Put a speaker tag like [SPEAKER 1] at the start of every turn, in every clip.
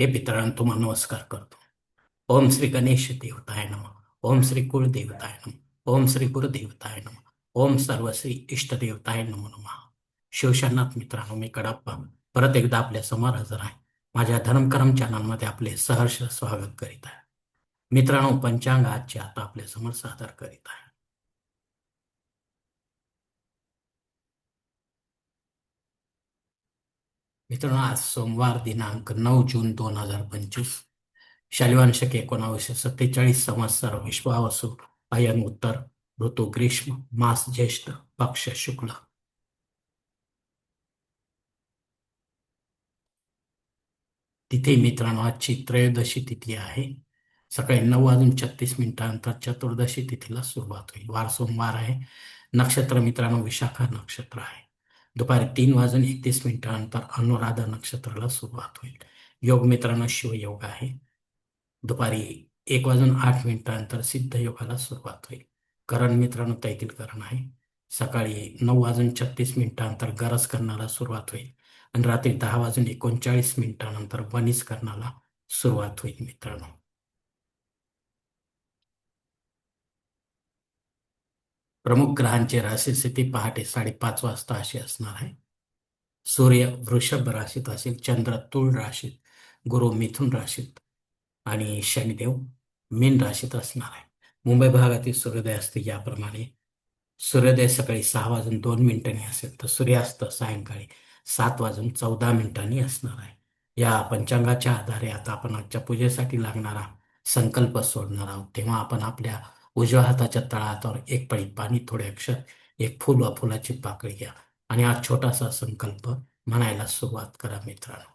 [SPEAKER 1] हे मित्रांनो तुम्हाला नमस्कार करतो. ओम श्री गणेश देवताय नम. ओम श्री कुलदेवताय नम. ओम श्री गुरुदेवताय नम. ओम सर्व श्री इष्टदेवताय नमो नमः. शिवशरनाथ मित्रांनो मी कडाप्पा. परत एकदा आपल्यासमोर हजर आहे. माझ्या धर्मकरम चॅनलमध्ये आपले सहर्ष स्वागत करीत आहे. मित्रांनो पंचांग आजचे आता आपल्यासमोर सादर करीत आहे. मित्रांनो आज सोमवार दिनांक नऊ जून दोन हजार पंचवीस. शालिवांशक एकोणावीसशे सत्तेचाळीस संवत्सर विश्वावसू अयन उत्तर ऋतू ग्रीष्म मास ज्येष्ठ पक्ष शुक्ल. तिथे मित्रांनो आजची त्रयोदशी तिथी आहे. सकाळी नऊ वाजून छत्तीस मिनिटानंतर चतुर्दशी तिथीला सुरुवात होईल. वार सोमवार आहे. नक्षत्र मित्रांनो विशाखा नक्षत्र आहे. दुपारी तीन वाजून एकतीस मिनिटानंतर अनुराधा नक्षत्राला सुरुवात होईल. योग मित्रांनो शिवयोग आहे. दुपारी एक वाजून आठ मिनिटानंतर सिद्ध योगाला सुरुवात होईल. करण मित्रांनो तैतील करण आहे. सकाळी नऊ वाजून छत्तीस मिनिटानंतर गरज करण्याला सुरुवात होईल. आणि रात्री दहा वाजून एकोणचाळीस मिनिटानंतर वनिस करण्याला सुरुवात होईल मित्रांनो. प्रमुख ग्रहांची राशीस्थिती पहाटे साडेपाच वाजता अशी असणार आहे. सूर्य वृषभ राशीत असेल चंद्र तुळ राशीत गुरु मिथुन राशीत आणि शनिदेव मीन राशीत असणार आहे. मुंबई भागातील सूर्योदय असते याप्रमाणे सूर्योदय सकाळी सहा वाजून दोन मिनिटांनी असेल तर सूर्यास्त सायंकाळी सात वाजून चौदा मिनिटांनी असणार आहे. या पंचांगाच्या आधारे आता आपण आजच्या पूजेसाठी लागणारा संकल्प सोडणार आहोत. तेव्हा आपण आपल्या उजव्या हाताच्या तळहातावर एक पळी पाणी थोडे अक्षर एक फुल वा फुलाची पाकळी घ्या आणि हा छोटासा संकल्प म्हणायला सुरुवात करा मित्रांनो.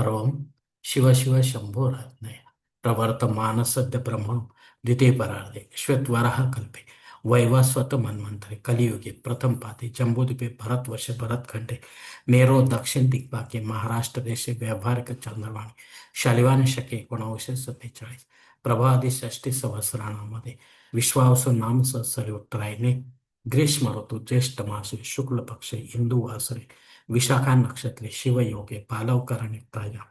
[SPEAKER 1] हरवम शिव शिव शंभो रत्नय प्रवर्त मानसद्य ब्रह्म द्वितीय परार्धे श्वेतवराह कल्पे. वैवास्वत मनमंत्रे कलियुगे प्रथम पाते जम्बूद्वीपे भरतवर्ष भरतखंडे मेरो दक्षिण दिग्भागे महाराष्ट्र देशे व्यावहारिक चंद्रवाणी. शालिवान शके एकोणावीसशे सत्तेचाळीस. प्रभादी षष्टी संवत्सरामध्ये विश्वावसु नाम संवत्सरे उत्तरायणे ग्रीष्म ऋतू ज्येष्ठ मासे शुक्ल पक्षे हिंदू वासरे विशाखा नक्षत्रे शिवयोगे पालवकरणे ताया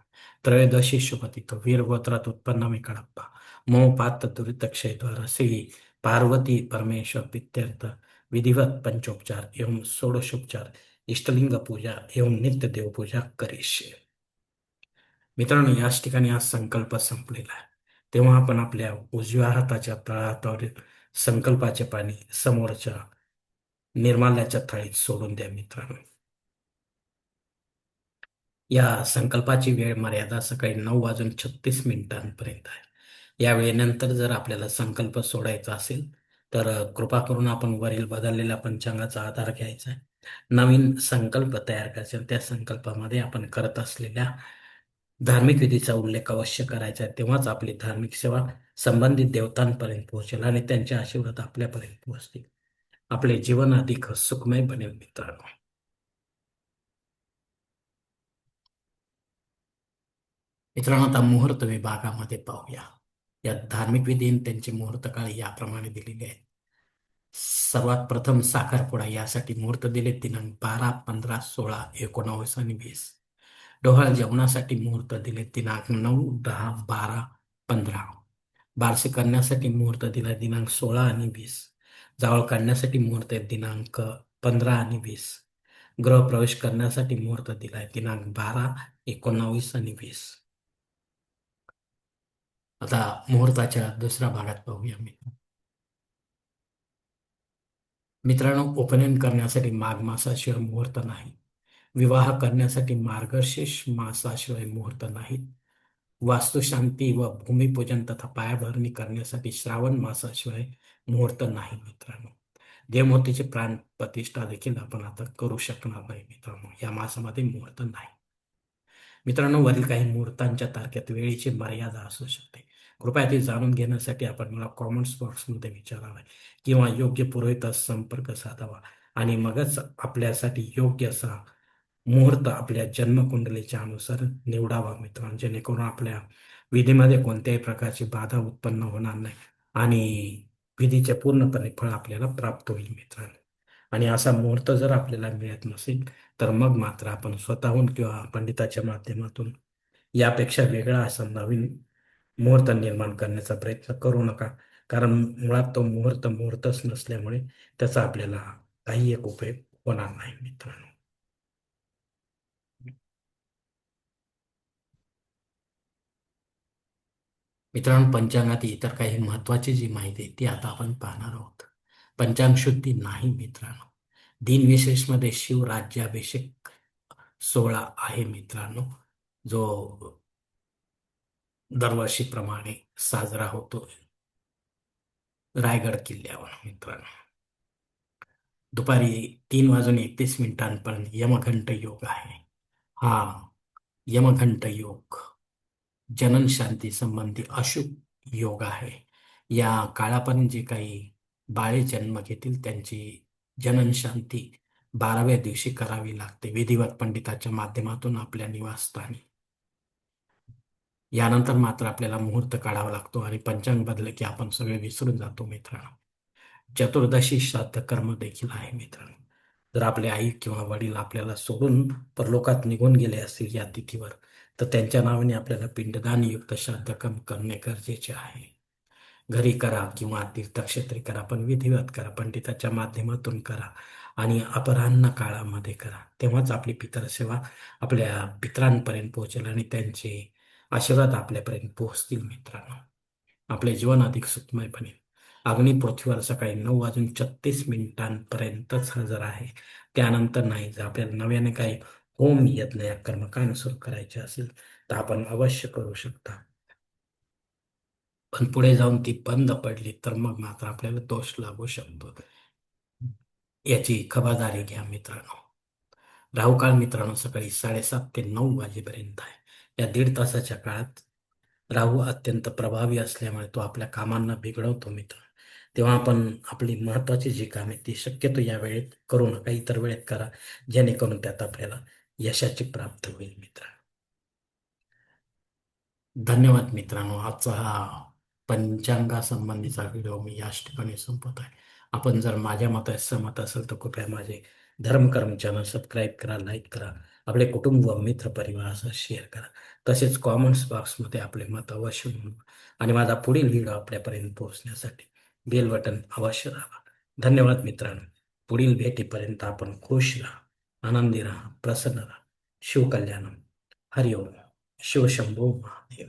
[SPEAKER 1] त्रयोदशी शुभतिथ वीरगोत्रात उत्पन्न मी कडप्पा पात्र दुरित क्षयद्वार श्री पार्वती परमेश्वर पित्यर्थ विधिवत पंचोपचार एवं षोडशोपचार इष्टलिंग पूजा एवं नित्य देवपूजा करीशे मित्रांनो याच ठिकाणी हा संकल्प संपलेला आहे. तेव्हा आपण आपल्या उजव्या हाताच्या तळहातावरील संकल्पाचे पाणी समोरच्या निर्माल्याच्या थाळीत सोडून द्या मित्रांनो. या संकल्पाची वेळ मर्यादा सकाळी नऊ वाजून छत्तीस मिनिटांपर्यंत आहे. या वेळेनंतर जर आपल्याला संकल्प सोडायचा असेल तर कृपा करून आपण वरील बदललेल्या पंचांगाचा आधार घ्यायचा आहे. नवीन संकल्प तयार करायचा त्या संकल्पामध्ये आपण करत असलेल्या धार्मिक विधीचा उल्लेख अवश्य करायचा आहे. तेव्हाच आपली धार्मिक सेवा संबंधित देवतांपर्यंत पोहोचेल आणि त्यांचे आशीर्वाद आपल्यापर्यंत पोहोचतील. आपले जीवन अधिक सुखमय बनेल मित्रांनो. मित्रांनो आता मुहूर्त विभागामध्ये पाहूया. या धार्मिक विधीने त्यांचे मुहूर्त काळ याप्रमाणे दिलेले आहेत. सर्वात प्रथम साखरपुडा यासाठी मुहूर्त दिले. दिनांक बारा पंधरा सोळा एकोणावीस आणि वीस. डोहाळ जेवणासाठी मुहूर्त दिले. दिनांक नऊ दहा बारा पंधरा. बारसे करण्यासाठी मुहूर्त दिला दिनांक सोळा आणि वीस. जावळ काढण्यासाठी मुहूर्त दिनांक पंधरा आणि वीस. गृहप्रवेश करण्यासाठी मुहूर्त दिलाय दिनांक बारा एकोणावीस आणि वीस. आता मुहूर्ताच्या दुसऱ्या भागात पाहूया मी. मित्रांनो उपनयन करण्यासाठी माघ मासाशिवाय मुहूर्त नाही. विवाह करण्यासाठी मार्गशीर्ष मासाशिवाय मुहूर्त नाहीत. वास्तुशांती व भूमिपूजन तथा पायाभरणी करण्यासाठी श्रावण मासाशिवाय मुहूर्त नाही मित्रांनो. देवमूर्तीचे प्राण प्रतिष्ठा देखील आपण आता करू शकणार नाही मित्रांनो. या मासामध्ये मुहूर्त नाही. मित्रांनो वरील काही मुहूर्तांच्या तारखेत वेळेची मर्यादा असू शकते. कृपया ते जाणून घेण्यासाठी आपण मला कॉमेंट्स बॉक्समध्ये विचारावे किंवा योग्य पुरोहितास संपर्क साधावा आणि मगच आपल्यासाठी योग्य असा मुहूर्त आपल्या जन्मकुंडलीच्या अनुसार निवडावा मित्रांनो जेणेकरून आपल्या विधीमध्ये कोणत्याही प्रकारची बाधा उत्पन्न होणार नाही आणि विधीचे पूर्णपणे फळ आपल्याला प्राप्त होईल मित्रांनो. आणि असा मुहूर्त जर आपल्याला मिळत नसेल तर मग मात्र आपण स्वतःहून किंवा पंडिताच्या माध्यमातून यापेक्षा वेगळा असा नवीन मुहूर्त निर्माण करण्याचा प्रयत्न करू नका. कारण मुळात तो मुहूर्त मुहूर्तच नसल्यामुळे त्याचा आपल्याला काही एक उपयोग होणार नाही मित्रांनो. मित्रांनो पंचांगात इतर काही महत्वाची जी माहिती आहे ती आता आपण पाहणार आहोत. पंचांग शुद्धी नाही मित्रांनो. दिनविशेषमध्ये शिवराज्याभिषेक सोहळा आहे मित्रांनो जो दरवर्षीप्रमाणे साजरा होतो. रायगड किल्ल्यावर मित्रांनो. दुपारी तीन वाजून एकतीस मिनिटांपर्यंत यमघंट योग आहे. हा यमघंट योग जनन शांती संबंधी अशुभ योग आहे. या काळापर्यंत जे काही बाळे जन्म घेतील त्यांची जनन शांती बाराव्या दिवशी करावी लागते. विधिवत पंडिताच्या माध्यमातून आपल्या निवासस्थानी. यानंतर मात्र आपल्याला मुहूर्त काढावा लागतो आणि पंचांग बदल की आपण सगळे विसरून जातो मित्रांनो. चतुर्दशी श्राद्ध कर्म देखील आहे मित्रांनो. जर आपले आई किंवा वडील आपल्याला सोडून परलोकात निघून गेले असतील या तिथीवर तर त्यांच्या नावाने आपल्याला पिंडदानयुक्त श्राद्ध करणे गरजेचे आहे. घरी करा किंवा तीर्थक्षेत्री करा पण विधिवत करा पंडिताच्या माध्यमातून करा आणि अपराह्न काळामध्ये करा. तेव्हाच आपली पितरसेवा आपल्या पितरांपर्यंत पोहोचेल आणि त्यांचे आशीर्वाद आपल्यापर्यंत पोहोचतील मित्रांनो. आपले जीवन अधिक सुखमय बनेल. अग्नी पृथ्वीवर सकाळी नऊ वाजून छत्तीस मिनिटांपर्यंतच हजर आहे. त्यानंतर नाही जर आपल्याला नव्याने काही होम यज्ञ या कर्मकांड सुरू करायचे असेल तर आपण अवश्य करू शकता. पण पुढे जाऊन ती बंद पडली तर मग मात्र आपल्याला दोष लागू शकतो. याची खबरदारी घ्या मित्रांनो. राहुकाळ मित्रांनो सकाळी साडेसात ते नऊ वाजेपर्यंत आहे. या दीड तासाच्या काळात राहू अत्यंत प्रभावी असल्यामुळे तो आपल्या कामांना बिघडवतो मित्र तेव्हा आपण आपली महत्वाची जी कामे ती शक्यतो या वेळेत करू नका इतर वेळेत करा जेणेकरून त्यात आपल्याला यशाची प्राप्त होईल मित्र. धन्यवाद मित्रांनो. आजचा हा पंचांगा संबंधीचा व्हिडिओ मी याच ठिकाणी संपत आहे. आपण जर माझ्या मतात सहमत असेल तर कृपया माझे धर्मकर्म चॅनल सबस्क्राईब करा लाईक करा आपले कुटुंब व मित्र असं शेअर करा. तसेच कॉमेंट्स बॉक्समध्ये आपले मत अवश्य म्हणून आणि माझा पुढील व्हिडिओ आपल्यापर्यंत पोहोचण्यासाठी बेल बटन अवश्य दाबा. धन्यवाद मित्रांनो. पुढील भेटीपर्यंत आपण खुश राहा आनंदी राहा प्रसन्न राहा. शिवकल्याणम. हरिओम. शिवशंभो महादेव.